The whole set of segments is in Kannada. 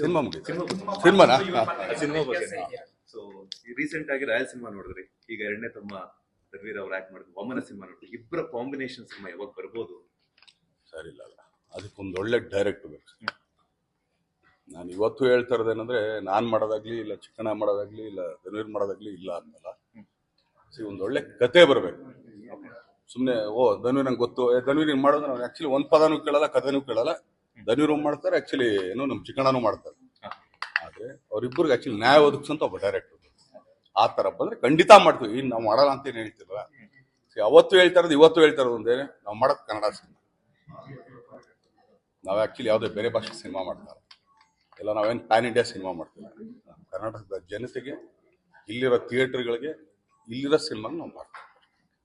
ಸಿನಿಮಾ ಮುಗಿತು. ಸಿನಿಮಾ ಸಿನಿಮಾನಾ? ಸಿನಿಮಾ ಬಗ್ಗೆ ಸೊ ರೀಸೆಂಟ್ ಆಗಿ ರಾಯಲ್ ಸಿನಿಮಾ ನೋಡಿದ್ರಿ. ಈಗ ಎರಡನೇ ತಮ್ಮ ರವೀರ್ ಅವ್ರು ಆಕ್ಟ್ ಮಾಡಿದ್ರು. ವಮನ ಸಿನಿಮಾ ನೋಡಿದ್ರಿ. ಇಬ್ಬರ ಕಾಂಬಿನೇಷನ್ ಸಿನಿಮಾ ಯಾವಾಗ ಬರ್ಬೋದು? ಸರಿ ಇಲ್ಲ ಅಲ್ಲ. ಅದಕ್ಕೊಂದು ಒಳ್ಳೆ ಡೈರೆಕ್ಟ್ ಬೇಕು. ನಾನು ಇವತ್ತು ಹೇಳ್ತಾ ಇರೋದೇನಂದ್ರೆ ನಾನು ಮಾಡೋದಾಗ್ಲಿ ಇಲ್ಲ ಚಿಕ್ಕಣ್ಣ ಮಾಡೋದಾಗ್ಲಿ ಇಲ್ಲ ಧನವೀರ್ ಮಾಡೋದಾಗ್ಲಿ ಇಲ್ಲ ಅನ್ನಲ್ಲ ಸಿ ಒಂದು ಒಳ್ಳೆ ಕತೆ ಬರಬೇಕು. ಸುಮ್ಮನೆ ಓ ಧನುವೀರ್ ನಂಗೆ ಗೊತ್ತು. ಏ ಧನುವೀರ್ ಹಿಂಗೆ ಮಾಡೋದು ನಾವು ಆ್ಯಕ್ಚುಲಿ ಒಂದು ಪದನೂ ಕೇಳಲ್ಲ ಕಥೆನೂ ಕೇಳಲ್ಲ. ಧನುವೀರು ಮಾಡ್ತಾರೆ ಆಕ್ಚುಲಿ ಏನು ನಮ್ಮ ಚಿಕ್ಕಣ್ಣನೂ ಮಾಡ್ತಾರೆ. ಆದರೆ ಅವರಿಬ್ಬರಿಗೆ ಆಕ್ಚುಲಿ ನ್ಯಾಯ ಒದಗಿಸಂತ ಒಬ್ಬ ಡೈರೆಕ್ಟರ್ ಆ ಥರ ಬಂದರೆ ಖಂಡಿತ ಮಾಡ್ತೀವಿ. ಇನ್ನು ನಾವು ಮಾಡಲ್ಲ ಅಂತ ಏನು ಹೇಳ್ತಿಲ್ಲ ಅವತ್ತು ಹೇಳ್ತಾ ಇರೋದು ಇವತ್ತು ಹೇಳ್ತಾ ಇರೋದು ಒಂದೇನೆ ನಾವು ಮಾಡೋದು ಕನ್ನಡ ಸಿನಿಮಾ. ನಾವು ಆ್ಯಕ್ಚುಲಿ ಯಾವುದೇ ಬೇರೆ ಭಾಷೆ ಸಿನಿಮಾ ಮಾಡ್ತಾರೆ. ಇಲ್ಲ ನಾವೇನು ಪ್ಯಾನ್ ಇಂಡಿಯಾ ಸಿನಿಮಾ ಮಾಡ್ತೀವಿ. ಕರ್ನಾಟಕದ ಜನತೆಗೆ ಇಲ್ಲಿರೋ ಥಿಯೇಟ್ರ್ಗಳಿಗೆ ಇಲ್ಲಿರೋ ಸಿನಿಮಾನ ನಾವು ಮಾಡ್ತೀವಿ.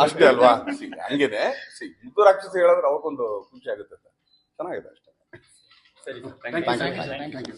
ಅಷ್ಟೇ ಅಲ್ವಾ? ಹಂಗಿದೆ ಸಿ ಮುದ್ದು ರಾಕ್ಷಸ ಹೇಳಿದ್ರೆ ಅವಕ್ಕೊಂದು ಖುಷಿ ಆಗುತ್ತೆ ಅಂತ. ಚೆನ್ನಾಗಿದೆ ಅಷ್ಟೇ. ಸರಿ. Thank you